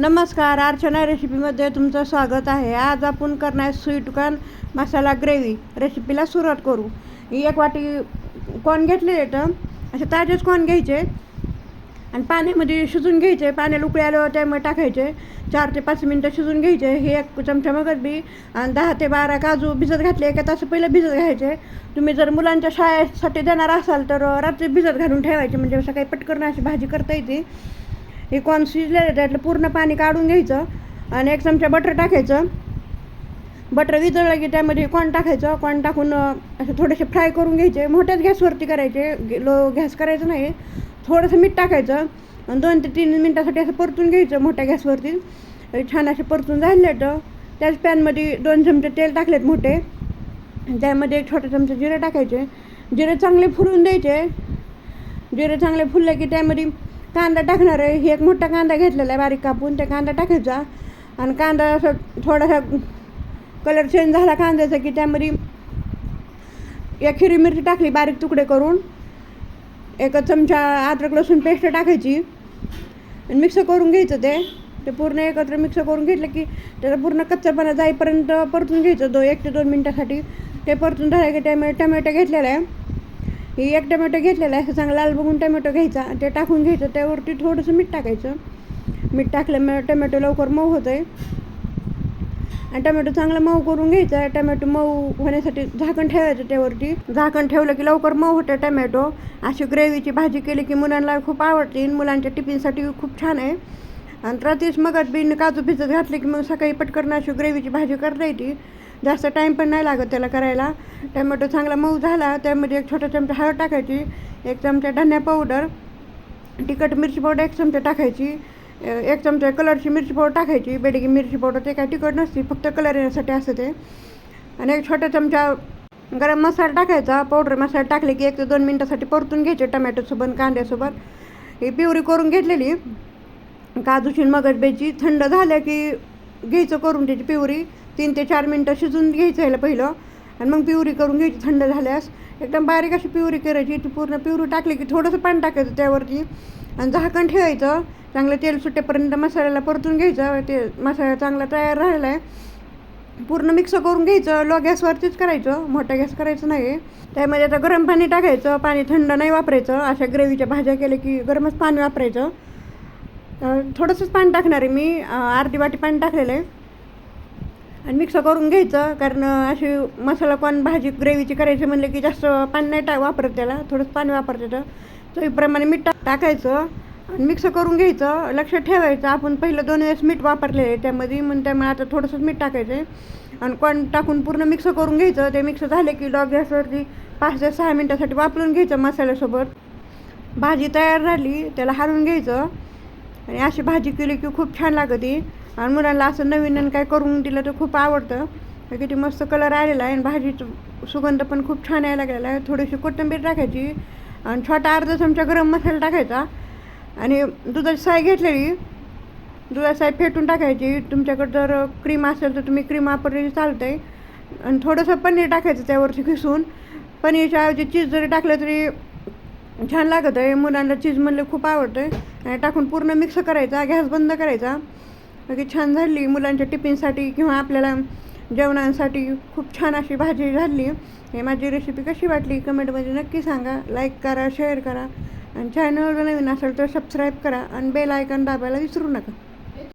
नमस्कार अर्चना रेसिपीमध्ये तुमचं स्वागत आहे. आज आपण करणार स्वीट कॉर्न मसाला ग्रेव्ही रेसिपीला सुरुवात करू. एक वाटी कॉर्न घेतले तर असे ताजेच कॉर्न घ्यायचे. आणि पाण्यामध्ये शिजून घ्यायचे. पाण्याला उकळी आल्यावर त्यामुळे टाकायचे. चार ते पाच मिनटं शिजून घ्यायचे. हे एक चमचा मगजबी आणि दहा ते बारा काजू भिजत घातले. एका तास पहिलं भिजत घ्यायचे. तुम्ही जर मुलांच्या शाळेसाठी देणार असाल तर रात्री भिजत घालून ठेवायचे. म्हणजे सकाळी पटकन अशी भाजी करता येते. हे कॉर्न शिजलेलं त्यातलं पूर्ण पाणी काढून घ्यायचं आणि एक चमचा बटर टाकायचं. बटर वितळलं की त्यामध्ये कॉर्न टाकायचं. कॉर्न टाकून असं असे थोडेसे फ्राय करून घ्यायचे. मोठ्याच गॅसवरती करायचे. लो गॅस करायचं नाही. थोडंसं मीठ टाकायचं. आणि दोन ते तीन मिनटासाठी असं परतून घ्यायचं मोठ्या गॅसवरती छान असे परतून झाले तर त्याच पॅनमध्ये दोन चमचे तेल टाकलेत मोठे. त्यामध्ये एक छोटे चमचे जिरे टाकायचे. जिरे चांगले फुलून द्यायचे. जिरे चांगले फुलले की त्यामध्ये कांदा टाकणार आहे. हे एक मोठा कांदा घेतलेला आहे बारीक कापून. त्या कांदा टाकायचा. आणि कांदा असं थोडासा कलर चेंज झाला कांद्याचा की त्यामध्ये एक हिरवी मिरची टाकली बारीक तुकडे करून. एक चमचा अद्रक लसूण पेस्ट टाकायची. आणि मिक्स करून घ्यायचं ते. ते पूर्ण एकत्र मिक्स करून घेतलं की त्याचा पूर्ण कच्चापणा जाईपर्यंत परतून घ्यायचं. दो एक ते दोन मिनटासाठी. ते परतून झालं की त्यामुळे टमॅटो घेतलेला आहे. ही एक टमॅटो घेतलेला आहे. असं चांगला लाल बघून टमॅटो घ्यायचा. ते टाकून घ्यायचं. त्यावरती थोडंसं मीठ टाकायचं. मीठ टाकल्यामुळे टमॅटो लवकर मऊ होतं आहे आणि टमॅटो चांगला मऊ करून घ्यायचा टमॅटो मऊ होण्यासाठी झाकण ठेवायचं त्यावरती. झाकण ठेवलं की लवकर मऊ होतं टमॅटो. अशी ग्रेव्हीची भाजी केली की मुलांना खूप आवडते. मुलांच्या टिफिनसाठी खूप छान आहे. आणि रात्रीच मगच बिन काजू भिजत घातले की मग सकाळी पटकन अशी ग्रेव्हीची भाजी करता येते. जास्त टाईम पण नाही लागत त्याला करायला. टमॅटो चांगला मऊ झाला त्यामध्ये एक छोटा चमचा हळद टाकायची एक चमचा धन्या पावडर तिखट मिरची पावडर एक चमचा टाकायची एक चमचा कलरची मिरची पावडर टाकायची बेडगी मिरची पावडर ते काय तिखट नसते फक्त कलर येण्यासाठी असतं ते. आणि एक छोटा चमचा गरम मसाला टाकायचा पावडर मसाला टाकले की एक ते दोन मिनटासाठी परतून घ्यायचे टमॅटोसोबत कांद्यासोबत ही पिवरी करून घेतलेली. काजूची आणि मगजबेची थंड झाल्या की घ्यायचं करून त्याची पिवरी. तीन ते चार मिनटं शिजून घ्यायचं ह्याला पहिलं. आणि मग पिवरी करून घ्यायची थंड झाल्यास. एकदम बारीक अशी पिवरी करायची ती पूर्ण पिवरी टाकली की थोडंसं पाणी टाकायचं त्यावरती. आणि झाकण ठेवायचं. चांगलं तेल सुटेपर्यंत मसाल्याला परतून घ्यायचं. ते मसाला चांगला तयार राहिला आहे पूर्ण मिक्स करून घ्यायचं. लो गॅसवरतीच करायचं. मोठा गॅस करायचं नाही त्यामध्ये आता गरम पाणी टाकायचं. पाणी थंड नाही वापरायचं. अशा ग्रेव्हीच्या भाज्या केल्या की गरमच पाणी वापरायचं. थोडंसंच पाणी टाकणार आहे मी. अर्धी वाटी पाणी टाकलेलं आहे. आणि मिक्स करून घ्यायचं कारण अशी मसाला कोण भाजी ग्रेव्हीची करायची म्हणलं की जास्त पाणी नाही टा वापरत त्याला थोडंसं पाणी वापरतं चवीप्रमाणे मीठ टा टाकायचं आणि मिक्स करून घ्यायचं. लक्षात ठेवायचं आपण पहिलं दोन वेळेस मीठ वापरले आहे त्यामध्ये मग त्यामुळे आता थोडंसंच मीठ टाकायचं आहे. आणि कोण टाकून पूर्ण मिक्स करून घ्यायचं ते मिक्स झाले की डॉग गॅसवरती पाच ते सहा मिनटासाठी वापरून घ्यायचं मसाल्यासोबत. भाजी तयार झाली त्याला हारून घ्यायचं. आणि अशी भाजी केली की खूप छान लागते. आणि मुलांना असं नवीन नवीन काय करून दिलं तर खूप आवडतं. किती मस्त कलर आलेला आहे आणि भाजीचं सुगंध पण खूप छान यायला लागलेला आहे. थोडीशी कोथिंबीर टाकायची आणि छोटा अर्धा चमचा गरम मसाला टाकायचा. आणि दुधाची साय घेतलेली. दुधाची साय फेटून टाकायची. तुमच्याकडं जर क्रीम असेल तर तुम्ही क्रीम वापरलेली चालते आणि थोडंसं पनीर टाकायचं त्यावरती घिसून पनीरच्या ऐवजी चीज जरी टाकलं तरी छान लागत आहे मुलांना चीज म्हणलं खूप आवडतं आहे आणि टाकून पूर्ण मिक्स करायचा. गॅस बंद करायचा. की छान झाली मुलांच्या टिफिनसाठी किंवा आपल्याला जेवणांसाठी खूप छान अशी भाजी झाली. हे माझी रेसिपी कशी वाटली कमेंटमध्ये नक्की सांगा. लाईक करा शेअर करा. आणि चॅनलवर नवीन असेल तर सबस्क्राईब करा आणि बेल आयकॉन दाबायला विसरू नका.